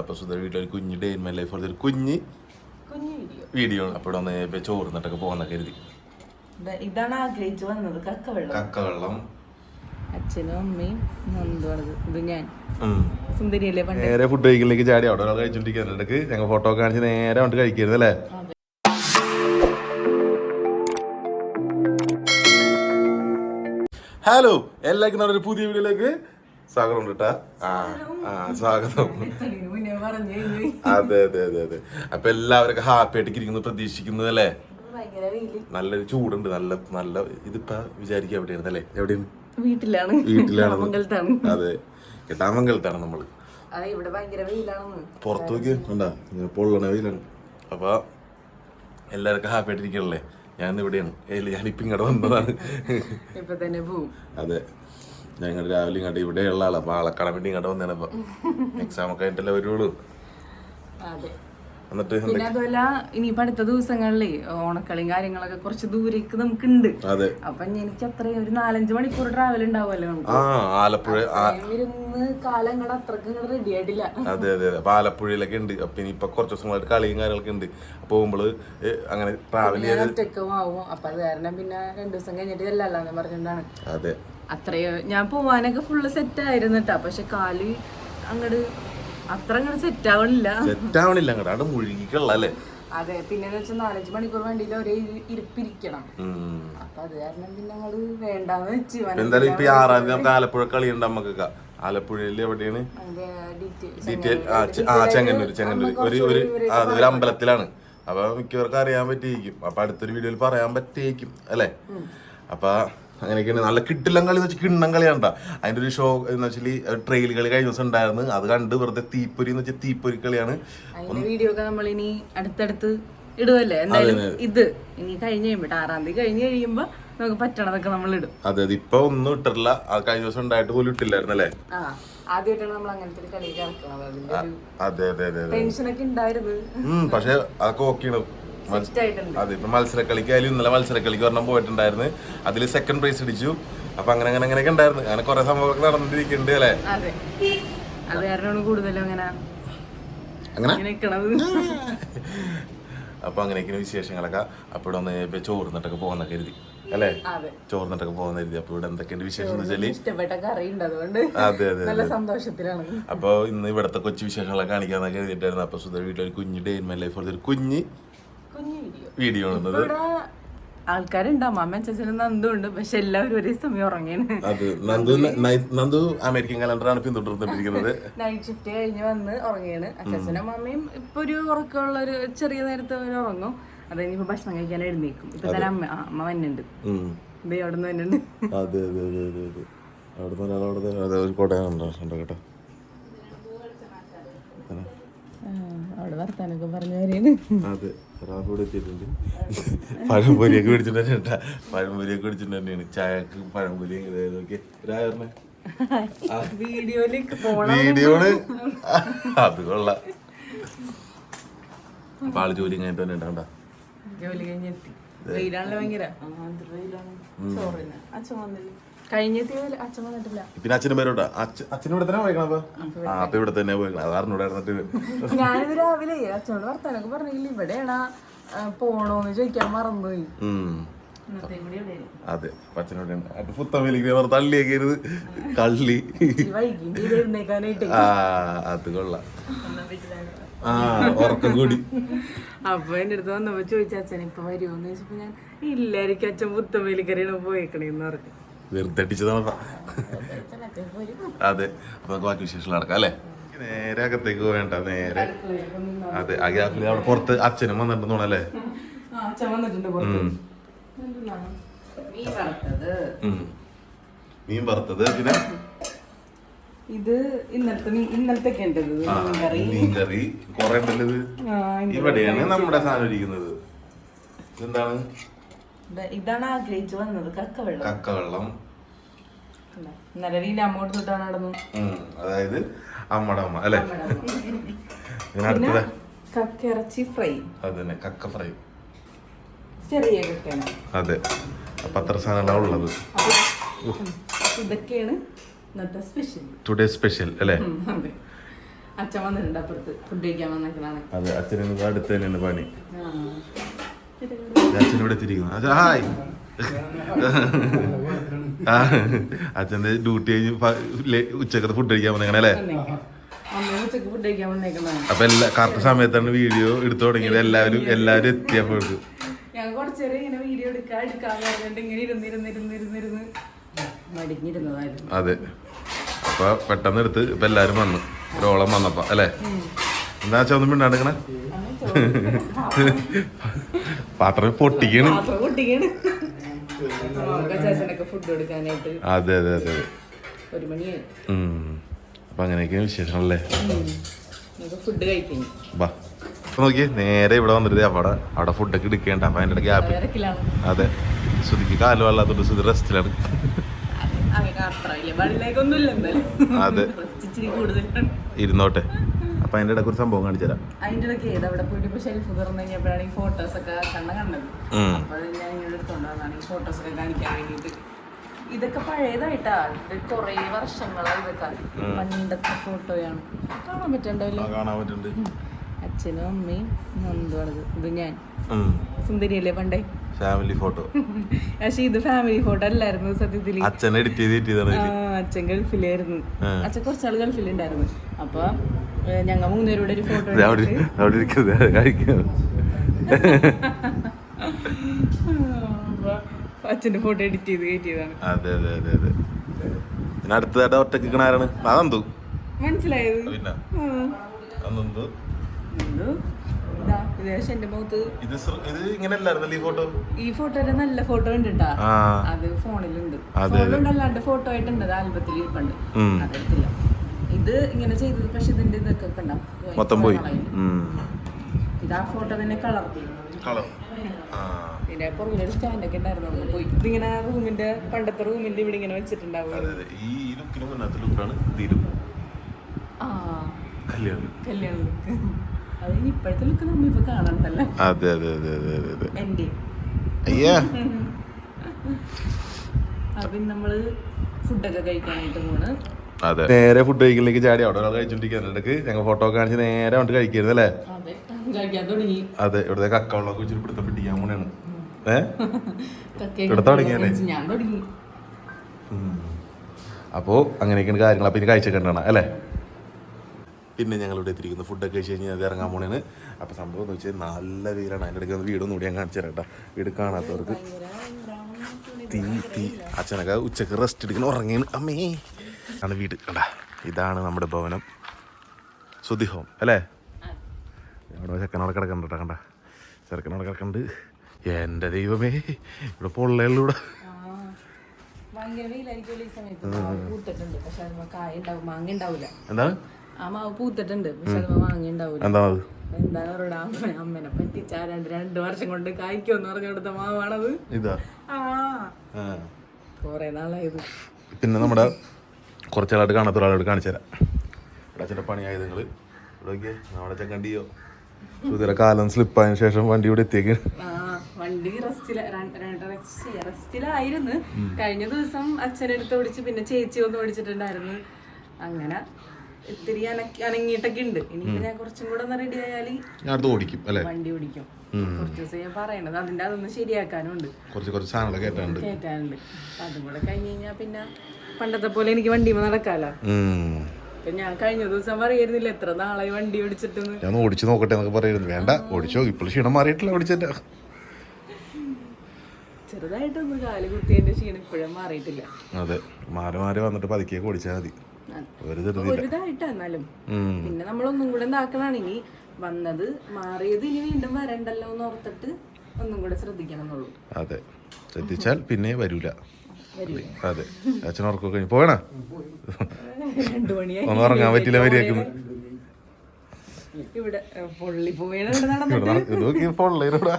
അപ്പൊ സുധ വീട്ടിലൊരു കുഞ്ഞ് ഡേ ഇൻ മൈ ലൈഫ് ഒരു കുഞ്ഞ് വീഡിയോ. വീഡിയോ അപ്പോൾ ഇവിടെ ഒന്ന് ചോറുന്നിട്ടൊക്കെ പോകുന്ന കരുതി. ഇതാണ് ആഗ്രഹിച്ചു വന്നത്. കക്കവെള്ളം. കക്കവെള്ളം. അച്ഛനും അമ്മയും നന്ദുവാണത് ഇത് ഞാൻ. ഉം. സുന്ദരിയല്ലേ പണ്ട്? നേരെ ഫുഡ് കഴിക്കലിലേക്ക് ചാടി. അവിടെ ഒരാൾ ഞങ്ങൾ ഫോട്ടോ കാണിച്ച് നേരെ വന്നിട്ട് കഴിക്കരുത് അല്ലേ? ഹലോ എല്ലാവർക്കും നമ്മുടെ ഒരു പുതിയ വീഡിയോയിലേക്ക് സ്വാഗതം കേട്ടാ ആ ആ സ്വാഗതം. അതെ അതെ അതെ അതെ. അപ്പൊ എല്ലാവർക്കും ഹാപ്പി ആയിട്ട് ഇരിക്കുന്നു പ്രതീക്ഷിക്കുന്നു അല്ലേ? നല്ലൊരു ചൂടുണ്ട് നല്ല നല്ല ഇതിപ്പോ വിചാരിക്കുക എവിടെയാണ് അല്ലേ? എവിടെയാണ്? വീട്ടിലാണ്. വീട്ടിലാണ്. അതെ. കെട്ടാമംഗലത്താണ് നമ്മൾ. പുറത്തു നോക്കി ഉണ്ടാ പൊള്ളണ വെയിലാണ്. അപ്പൊ എല്ലാവർക്കും ഹാപ്പി ആയിട്ടിരിക്കണല്ലേ ഞാൻ ഇവിടെയാണ്. ഞാൻ ഞാനിപ്പോ ഇങ്ങോട്ട് വന്നതാണ്. ഇപ്പൊ അതെ. ഞങ്ങൾ രാവിലെ ഇങ്ങോട്ട് ഇവിടെയുള്ള ആളാ. അപ്പൊ ആളെ കാണാൻ വേണ്ടി ഇങ്ങോട്ട് വന്നതാണ് അപ്പൊ എക്സാം ഒക്കെ ആയിട്ടല്ലേ വരുള്ളൂ. എന്നിട്ട് പിന്നെ അതുമല്ല ഇനിയിപ്പോ അടുത്ത ദിവസങ്ങളിലേ ഓണക്കളിയും കാര്യങ്ങളൊക്കെ കുറച്ച് ദൂരേക്ക് നമുക്കുണ്ട്. അതെ. അപ്പൊ എനിക്ക് അത്രയും ഒരു നാലഞ്ച് മണിക്കൂർ ട്രാവൽ ഉണ്ടാവുമല്ലോ നമുക്ക്. ആലപ്പുഴ അതെ അതെ അതെ. ആലപ്പുഴയിലൊക്കെ ഉണ്ട്. അപ്പൊ ഇപ്പൊ കുറച്ച് ദിവസങ്ങളായിട്ട് കളിയും കാര്യങ്ങളൊക്കെ ഉണ്ട്. അപ്പൊ പോകുമ്പോൾ അങ്ങനെ ട്രാവൽ ചെയ്ത് അതെ അത്രയോ ഞാൻ പോവാനൊക്കെ ഫുള്ള് സെറ്റ് ആയിരുന്നു കേട്ടാ പക്ഷെ കാൽ അങ്ങട് അത്ര അങ്ങോട്ട് സെറ്റ് ആവണില്ല. സെറ്റ് ആവണില്ല അങ്ങോട്ട് അവിടെ മുഴുകിക്കുള്ള അല്ലേ? അതെ. പിന്നെ വെച്ചാൽ നാലഞ്ച് മണിക്കൂർ വണ്ടിയിൽ ഒരേ ഇരിപ്പിരിക്കണം. അപ്പൊ അത് കാരണം പിന്നെ അങ്ങോട്ട് വേണ്ടാന്ന് വെച്ച്. എന്തായാലും ഇപ്പൊ ആറാം തീയതി ആലപ്പുഴ കളിയുണ്ട് നമുക്കൊക്കെ ആലപ്പുഴയിൽ എവിടെയാണ്? ഡീറ്റെയിൽ ആ ചെങ്ങന്നൂർ ചെങ്ങന്നൂർ ഒരു ഒരു അത് ഒരു അമ്പലത്തിലാണ്. അപ്പൊ മിക്കവർക്കും അറിയാൻ പറ്റിയിരിക്കും. അപ്പൊ അടുത്തൊരു വീഡിയോയിൽ പറയാൻ പറ്റിയിരിക്കും അല്ലേ? അപ്പൊ അങ്ങനെയൊക്കെയാണ്. നല്ല കിട്ടില്ല കളി എന്ന് വെച്ചാൽ കിണ്ണം കളിയാണ്ട. അതിന്റെ ഒരു ഷോ എന്ന് വെച്ചാൽ ട്രെയിൽ കളി കഴിഞ്ഞ ദിവസം ഉണ്ടായിരുന്നു. അത് കണ്ട് വെറുതെ തീപ്പൊരി എന്ന് വെച്ചാൽ തീപ്പൊരി കളിയാണ്. വീഡിയോ ഒക്കെ നമ്മൾ ഇനി അടുത്തടുത്ത് ഇടുവല്ലേ? എന്തായാലും ഇത്. ഇനി കഴിഞ്ഞ് കഴിയുമ്പോ ആറാം തീയതി കഴിഞ്ഞ് കഴിയുമ്പോ നമുക്ക് പറ്റണതൊക്കെ നമ്മൾ ഇടും. അതെ ഇപ്പൊ ഒന്നും ഇട്ടിട്ടില്ല. ആ കഴിഞ്ഞ ദിവസം ഉണ്ടായിട്ട് പോലും ഇട്ടില്ലായിരുന്നു അല്ലേ? ആ ആദ്യമായിട്ടാണ് നമ്മൾ അങ്ങനത്തെ ഒരു ടെൻഷനൊക്കെ ഉണ്ടായിരുന്നു ഉം പക്ഷെ അതൊക്കെ ഓക്കെയാണ് സെറ്റ് ആയിട്ടുണ്ട്. അതെ ഇപ്പൊ മത്സരക്കളിക്കായാലും ഇന്നലെ മത്സരക്കളിക്ക് ഒരെണ്ണം പോയിട്ടുണ്ടായിരുന്നു. അതിൽ സെക്കൻഡ് പ്രൈസ് അടിച്ചു അപ്പൊ അങ്ങനെ അങ്ങനെ അങ്ങനെയൊക്കെ ഉണ്ടായിരുന്നു. അങ്ങനെ കുറെ സംഭവമൊക്കെ നടന്നിട്ടിരിക്കുന്നുണ്ട് അല്ലേ? അതെ. അത് കാരണമാണ് കൂടുതലും അങ്ങനെ അങ്ങനെ? ഇങ്ങനെ നിക്കണത് അപ്പൊ അങ്ങനെയൊക്കെ വിശേഷങ്ങളൊക്കെ. അപ്പൊ ഇവിടെ ഒന്ന് ഇപ്പൊ ചോർന്നിട്ടൊക്കെ പോകുന്ന കരുതി. അല്ലേ? ചോർന്നിട്ടൊക്കെ പോകുന്ന കരുതി. അപ്പൊ ഇവിടെ എന്തൊക്കെയുണ്ട് വിശേഷം അതെ അതെ നല്ല സന്തോഷത്തിലാണ്. അപ്പൊ ഇന്ന് ഇവിടത്തെ കൊച്ചു വിശേഷങ്ങളൊക്കെ കാണിക്കാന്നൊക്കെ കരുതിയിട്ടായിരുന്നു. അപ്പൊ സുധ വീട്ടിലൊരു കുഞ്ഞ് ഡേ ഇൻ മൈ ലൈഫ് ഒരു കുഞ്ഞ് വീഡിയോ. വീഡിയോ ആണത് ഇവിടെ ആൾക്കാരുണ്ട് അമ്മ ചേച്ചനും നന്ദു ഉണ്ട് പക്ഷെ എല്ലാവരും ഒരേ സമയം ഉറങ്ങിയാണ് അത് നന്ദു നന്ദു അമേരിക്കൻ കലണ്ടറാണ് പിന്തുടർന്നിട്ടിരിക്കുന്നത്. നൈറ്റ് ഷിഫ്റ്റ് കഴിഞ്ഞ് വന്ന് ഉറങ്ങിയാണ് അച്ഛനും അമ്മയും ഇപ്പൊ ഒരു ഉറക്കമുള്ള ഒരു ചെറിയ നേരത്തെ അവർ ഉറങ്ങും. അത് ഇനിയിപ്പോ ഭക്ഷണം കഴിക്കാൻ എഴുന്നേക്കും ഇപ്പൊ തന്നെ അമ്മ അമ്മ വന്നുണ്ട്. അതെ അതെ അതെ അതെ അവിടെ അതെ ഒരു കോട്ടയം കേട്ടോ ആ, അവിടെ വർത്താനൊക്കെ പറഞ്ഞു വരെയാണ് അതെ കൂടെ എത്തിയിട്ടുണ്ട്. പഴംപൊരിയൊക്കെ പിടിച്ചിട്ട് തന്നെ കേട്ടാ. പഴംപൊരിയൊക്കെ പിടിച്ചിട്ട് തന്നെയാണ്. ചായക്ക് പഴംപൊരി നോക്കി ഒരാളെ വീഡിയോയിലേക്ക് വീഡിയോണ് അത് കൊള്ളാം. അപ്പൊ ആൾ ജോലി കഴിഞ്ഞിട്ട് തന്നെ ഉണ്ടാ ജോലി കഴിഞ്ഞെത്തി വെയിലാണല്ലോ ഭയങ്കര. കഴിഞ്ഞെത്തി അച്ഛൻ വന്നിട്ടില്ല പിന്നെ അച്ഛനും പേരോട്ടാ. അച്ഛനും ഇവിടെ തന്നെ പോയിക്കണം ആ അപ്പൊ ഇവിടെ തന്നെ പോയിക്കണം? അത് ഇവിടെ ഇരുന്നിട്ട് ഞാനിത് രാവിലെ അച്ഛനോട് വർത്താനൊക്കെ പറഞ്ഞെങ്കിൽ ഇവിടെയാണ് പോണോന്ന് ചോദിക്കാൻ മറന്നുപോയി. അതെ അച്ഛനോട് അപ്പൊ പുത്തമ്മയിലേക്ക് അവർ തള്ളിയൊക്കെ കള്ളി. ആ അത് കൊള്ളാം. ആ ഉറക്കം കൂടി. അപ്പൊ എന്റെ അടുത്ത് വന്നപ്പോ ചോദിച്ച അച്ഛൻ ഇപ്പൊ വരുമോന്ന് ചോദിച്ചപ്പോ ഞാൻ ഇല്ലായിരിക്കും അച്ഛൻ പുത്തമേലിക്കറിയാണ് പോയേക്കണേന്ന് പറഞ്ഞു. വെറുതെ അടിച്ചതാണ് അച്ഛൻ അച്ഛൻ വരും അതെ അപ്പൊ നമുക്ക് ബാക്കി വിശേഷങ്ങൾ നടക്കാം അല്ലേ? നേരെ അകത്തേക്ക് വേണ്ട നേരെ. അതെ ആ ഗ്യാപ്പിൽ അവിടെ പുറത്ത് അച്ഛനും വന്നിട്ടുണ്ട്? മീൻ വറുത്തത്. പിന്നെ? ഇത് ഇന്നലത്തെ ഇന്നലത്തെ മീൻകറി. കറി ഉണ്ടല്ലോ ഇവിടെയാണ് നമ്മുടെ സാധനം ഇരിക്കുന്നത്. ഇതെന്താണ്? ഇത് ഇതാണ് ആഗ്രഹിച്ചു വന്നത് കക്കവെള്ളം. കക്കവെള്ളം. വീല അമ്മോട് തൊട്ടാണ് നടന്നു. അതായത് അമ്മടെ അമ്മ അല്ലെ? കക്ക ഇറച്ചി ഫ്രൈ. അതന്നെ കക്ക ഫ്രൈ. ചെറിയ കക്കയാണ്. അതെ. അപ്പൊ അത്ര സാധനങ്ങളാണ് ഉള്ളത്. ഇതൊക്കെയാണ് ഇന്നത്തെ സ്പെഷ്യൽ ടുഡേ സ്പെഷ്യൽ അല്ലേ? അച്ഛൻ വന്നിട്ടുണ്ട് അപ്പുറത്ത് ഫുഡ് കഴിക്കാൻ വന്നേക്കണാണ് അതെ അച്ഛന് അടുത്ത് തന്നെയാണ് പണി. ആ. അച്ഛൻ ഇവിടെ എത്തിയിരിക്കുന്നു. അച്ഛാ ഹായ്. അച്ഛന്റെ ഡ്യൂട്ടി കഴിഞ്ഞ് ഉച്ചക്കത്തെ ഫുഡ് കഴിക്കാൻ വന്നേക്കണേ അല്ലേ? വന്നേക്കാം. അമ്മയും ഉച്ചയ്ക്ക് ഫുഡ് കഴിക്കാൻ വന്നേക്കണാണ് അപ്പൊ എല്ലാ കറക്റ്റ് സമയത്താണ് വീഡിയോ എടുത്തു തുടങ്ങിയത്. എല്ലാവരും എല്ലാവരും എത്തിയപ്പോഴേക്കും ഞാൻ കുറച്ചേരം ഇങ്ങനെ വീഡിയോ എടുക്കാൻ എടുക്കാൻ പറഞ്ഞിട്ട് ഇങ്ങനെ ഇരുന്നിരുന്നിരുന്നിരുന്നിരുന്ന് മടിഞ്ഞിരുന്നതായിരുന്നു. അതെ. അപ്പൊ പെട്ടെന്ന് എടുത്ത് ഇപ്പൊ എല്ലാരും വന്നു. ഒരോളം വന്നപ്പോ അല്ലേ? എന്താ വെച്ചാ ഒന്നും മിണ്ടാണ്ടിക്കണേ പാത്രം പൊട്ടിക്കണ്. അതെ അതെ അതെ. അപ്പൊ അങ്ങനെയൊക്കെയാണ് വിശേഷങ്ങളല്ലേ? നമുക്ക് ഫുഡ് കഴിക്കുന്നു നോക്കിയേ നേരെ ഇവിടെ വന്നിട്ട് അവിടെ അവിടെ ഫുഡൊക്കെ എടുക്കേണ്ട. അപ്പൊ അതിന്റെ ഗ്യാപ്പ് അതെ. ശ്രുതിക്ക് കാലം അല്ലാത്തോണ്ട് ശ്രുതി റെസ്റ്റിലാണ് അതെ ഇരുന്നോട്ടെ. അപ്പൊ അതിന്റെ ഇടയ്ക്ക് ഒരു സംഭവം കാണിച്ചു തരാം. അതിന്റെ ഇടയ്ക്ക് ഏത്? അവിടെ പോയിട്ട് ഇപ്പൊ ഷെൽഫ് തുറന്നു കഴിഞ്ഞപ്പോഴാണ് ഈ ഫോട്ടോസ് ഒക്കെ കണ്ണ കണ്ടത് അപ്പോൾ ഞാൻ ഇങ്ങനെ ഈ ഫോട്ടോസ് ഒക്കെ കാണിക്കാൻ വേണ്ടിയിട്ട്. ഇതൊക്കെ പഴയതായിട്ടാ. ഇത് കൊറേ വർഷങ്ങളായി ഇതൊക്കെ. പണ്ടത്തെ ഫോട്ടോയാണ് കാണാൻ പറ്റണ്ടല്ലോ കാണാൻ പറ്റുന്നുണ്ട് അച്ഛനും അമ്മയും നന്ദുവാണിത് ഇത് ഞാൻ. സുന്ദരിയല്ലേ പണ്ടേ? ഫാമിലി ഫോട്ടോ പക്ഷെ ഇത് ഫാമിലി ഫോട്ടോ അല്ലായിരുന്നു സത്യത്തിൽ. അച്ഛൻ എഡിറ്റ് ചെയ്ത് അച്ഛൻ ഗൾഫിലായിരുന്നു. അച്ഛൻ കുറച്ചാൾ ഗൾഫിലുണ്ടായിരുന്നു. അപ്പൊ ഞങ്ങൾ ഞങ്ങ മൂന്നുപേരുടെ ഒരു ഫോട്ടോ അച്ഛന്റെ ഫോട്ടോ എഡിറ്റ് ചെയ്ത് കയറ്റിയതാണ്. അതെ അതെ അതെ അതെ. പിന്നെ അടുത്തതായിട്ട് ഒറ്റയ്ക്ക് നിൽക്കണ ആരാണ്? അതെന്തു? മനസ്സിലായത്. പിന്നെ. ആ. അതെന്തു? ഇത് ഇങ്ങനെ അല്ലായിരുന്നല്ലോ ഈ ഫോട്ടോ? ഈ നല്ല ഫോട്ടോ ഉണ്ട് അത് ഫോണിലുണ്ട്. ഫോണിലുണ്ടല്ലാണ്ട് ഫോണിലുണ്ട് അല്ലാണ്ട് ഫോട്ടോ ആയിട്ടുണ്ട് ആൽബത്തിൽ ഇരിപ്പുണ്ട്. അതെടുത്തില്ല. ഇത് ഇങ്ങനെ ചെയ്തത് പക്ഷെ ഇതിന്റെ ഇതൊക്കെ കണ്ട? മൊത്തം പോയി. ഇതാ ആ ഫോട്ടോ തന്നെ കളർ ആ. പിന്നെ പുറകിലൊരു സ്റ്റാൻഡൊക്കെ ഉണ്ടായിരുന്നു പോയി. ഇതിങ്ങനെ റൂമിന്റെ പണ്ടത്തെ റൂമിന്റെ ഇവിടെ ഇങ്ങനെ വെച്ചിട്ടുണ്ടാവും. ഈ മുന്നത്തെ ലുക്കാണ് തീരും കല്യാണം. കല്യാണ ലുക്ക് അത് ഇപ്പോഴത്തെ ലുക്ക് നമ്മ ഇപ്പൊ കാണണ്ടല്ലോ. അതെ അതെ അതെ അതെ അതെ അതെ. എന്റെ അയ്യാ. അപ്പൊ നമ്മൾ ഫുഡൊക്കെ കഴിക്കാനായിട്ട് പോണ്. നേരെ ഫുഡ് കഴിക്കലിലേക്ക് ചാടി അവിടെ ഒരാൾ കഴിച്ചോണ്ടിരിക്കുന്ന ഇടയ്ക്ക് ഞങ്ങൾ ഫോട്ടോ കാണിച്ച് നേരെ വന്നിട്ട് കഴിക്കരുത് അല്ലേ? അതെ ഇവിടുത്തെ കക്കവെള്ളമൊക്കെ വെച്ചിട്ട് പിടുത്തം പിടിക്കാൻ പോണാണ് ഏഹ് ഇവിടുത്തെ തുടങ്ങിയാലേ? അപ്പോൾ അങ്ങനെയൊക്കെയാണ് കാര്യങ്ങൾ. അപ്പോൾ ഇനി കാഴ്ചക്കണ്ടാണ് അല്ലേ? പിന്നെ ഞങ്ങൾ ഇവിടെ എത്തിയിരിക്കുന്നു ഫുഡൊക്കെ കഴിച്ച് കഴിഞ്ഞാൽ അത് ഇറങ്ങാൻ പോണേന് അപ്പോൾ സംഭവം എന്ന് വെച്ചാൽ നല്ല വീടാണ് അതിന്റെ ഇടയ്ക്ക് ഒന്ന് വീടൊന്നും കൂടി ഞാൻ കാണിച്ചു തരാം കേട്ടോ. വീട് കാണാത്തവർക്ക്. തീ തീ. അച്ഛനൊക്കെ ഉച്ചയ്ക്ക് റെസ്റ്റ് എടുക്കണം ഉറങ്ങിയാണ് അമ്മേ. ആണ് വീട് കണ്ടാ? ഇതാണ് നമ്മുടെ ഭവനം. സുധി ഹോം അല്ലേ? അവിടെ ചെക്കനോട് കിടക്കണ്ട കണ്ട? ചെറുക്കനവിടെ കിടക്കണ്ട് എന്റെ ദൈവമേ ഇവിടെ ഉണ്ടാവില്ല എന്താണ് ആ മാവ് പൂത്തിട്ടുണ്ട് പക്ഷെ അത് മാങ്ങ ഉണ്ടാവില്ല എന്താണത് എന്താണ് അവരുടെ അമ്മ അമ്മനെ പറ്റിച്ചാ രണ്ട് രണ്ട് വർഷം കൊണ്ട് കായ്ക്കുമെന്ന് പറഞ്ഞു കൊടുത്ത മാവാണത്? ഇതാ. ആ. ആ. കൊറേ നാളായത്. പിന്നെ നമ്മുടെ കുറച്ചാളായിട്ട് കാണാത്ത ഒരാളോട് കാണിച്ചു തരാം ഇവിടെ അച്ഛന്റെ നിങ്ങൾ ഇവിടെ നോക്കിയേ നമ്മുടെ ചെക്കണ്ടിയോ സുധീര കാലം സ്ലിപ്പായതിനു ശേഷം വണ്ടി ഇവിടെ എത്തിയേക്ക്. ആ വണ്ടി റെസ്റ്റില റെസ്റ്റിലായിരുന്നു. കഴിഞ്ഞ ദിവസം അച്ഛനെടുത്ത് ഓടിച്ച് പിന്നെ ചേച്ചി ഒന്ന് ഓടിച്ചിട്ടുണ്ടായിരുന്നു. അങ്ങനെ ഇത്തിരി അനങ്ങിയിട്ടൊക്കെ ഉണ്ട്. ഇനി ഞാൻ കുറച്ചും കൂടെ ഒന്ന് റെഡി ആയാൽ ഞാൻ അടുത്ത് ഓടിക്കും അല്ലേ? വണ്ടി ഓടിക്കും. കുറച്ച് ദിവസം ഞാൻ പറയണത്. അതിന്റെ അതൊന്ന് ശരിയാക്കാനുണ്ട്. കുറച്ച് കുറച്ച് സാധനങ്ങളൊക്കെ കേട്ടാണ്ട് അപ്പൊ അതും കൂടെ കഴിഞ്ഞ് കഴിഞ്ഞാൽ പിന്നെ പണ്ടത്തെ പോലെ എനിക്ക് വണ്ടിമ നടക്കാലോ. ഞാൻ കഴിഞ്ഞ ദിവസം പറയുന്നില്ല എത്ര നാളായി വണ്ടി ഓടിച്ചിട്ട് ഞാൻ ഓടിച്ചു നോക്കട്ടെ എന്നൊക്കെ പറയുന്നു വേണ്ട ഓടിച്ചോ ഇപ്പോൾ ക്ഷീണം മാറിയിട്ടില്ല ഓടിച്ചെന്റെ. ചെറുതായിട്ടൊന്ന് കാൽ കുത്തിയതിന്റെ ക്ഷീണം ഇപ്പോഴും മാറിയിട്ടില്ല. അതെ മാറി മാറി വന്നിട്ട് പതുക്കെ ഓടിച്ചാൽ മതി. ഒരു ഇതായിട്ടാ എന്നാലും. പിന്നെ നമ്മളൊന്നും കൂടെ എന്താക്കണാണ് ഇനി വന്നത്. മാറിയത് ഇനി വീണ്ടും വരണ്ടല്ലോ എന്ന് ഓർത്തിട്ട് ഒന്നും കൂടെ ശ്രദ്ധിക്കണം എന്നുള്ളൂ അതെ. ശ്രദ്ധിച്ചാൽ പിന്നെ വരൂല. അതെ. അച്ഛൻ ഉറക്കൊക്കെ കഴിഞ്ഞു. പോകണ ഒന്നും ഇറങ്ങാൻ പറ്റില്ല മര്യാദയ്ക്ക് ഇവിടെ പൊള്ളി പോയാണ് നടന്നിട്ട്. പൊള്ളയിലൂടെ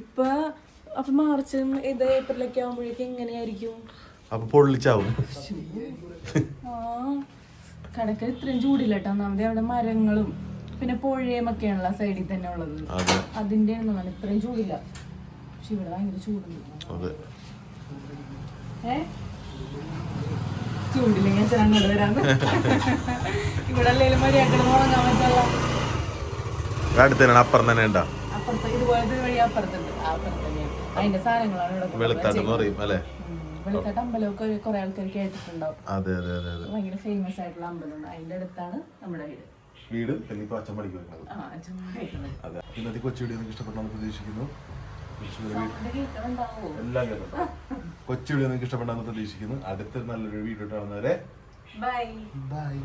ഇപ്പൊ അപ്പൊ മാർച്ചും ഇത് ഏപ്രിലൊക്കെ ആകുമ്പോഴേക്കും എങ്ങനെയായിരിക്കും? അപ്പൊ പൊള്ളിച്ചാവും. ആ. കടക്കൽ ഇത്രയും ചൂടില്ല കേട്ടോ ഒന്നാമത് അവിടെ മരങ്ങളും പിന്നെ പുഴയും ഒക്കെയാണല്ലോ സൈഡിൽ തന്നെ ഉള്ളത്. അതെ. അതിന്റെ ആണ് ഇത്രയും ചൂടില്ല. പക്ഷെ ഇവിടെ ഭയങ്കര ചൂടുണ്ട്. ഏ? ചൂണ്ടില്ലെങ്കിൽ ഞാൻ അങ്ങോട്ട് വരാന്ന് ഇവിടെ അല്ലെങ്കിലും മര്യാദ ഉറങ്ങാൻ പറ്റുള്ള അടുത്ത് അപ്പുറം തന്നെ ഉണ്ടാ. അപ്പുറത്ത് ഇതുപോലത്തെ വഴി അപ്പുറത്തുണ്ട്. അപ്പുറത്ത് തന്നെയാണ്. അതിന്റെ സാധനങ്ങളാണ് ഇവിടെ വെളുത്താട്ടെന്ന് പറയും അല്ലേ. വെളുത്താട്ട് അമ്പലമൊക്കെ കുറെ ആൾക്കാർ കേട്ടിട്ടുണ്ടാവും. അതെ അതെ അതെ അതെ. ഭയങ്കര ഫേമസ് ആയിട്ടുള്ള അമ്പലമാണ് അതിന്റെ അടുത്താണ് നമ്മുടെ വീട്. വീട് ഇനിയിപ്പോ അച്ഛൻ വരുന്നത്. അച്ഛൻ അതെ. ഇന്നത്തെ കൊച്ചു വീഡിയോ നിങ്ങൾക്ക് പ്രതീക്ഷിക്കുന്നു. കേട്ടോ കൊച്ചു വീഡിയോ നിങ്ങൾക്ക് ഇഷ്ടപ്പെട്ടാന്ന് പ്രതീക്ഷിക്കുന്നു. അടുത്തൊരു നല്ലൊരു വീഡിയോ കാണുന്നവരെ ബൈ ബൈ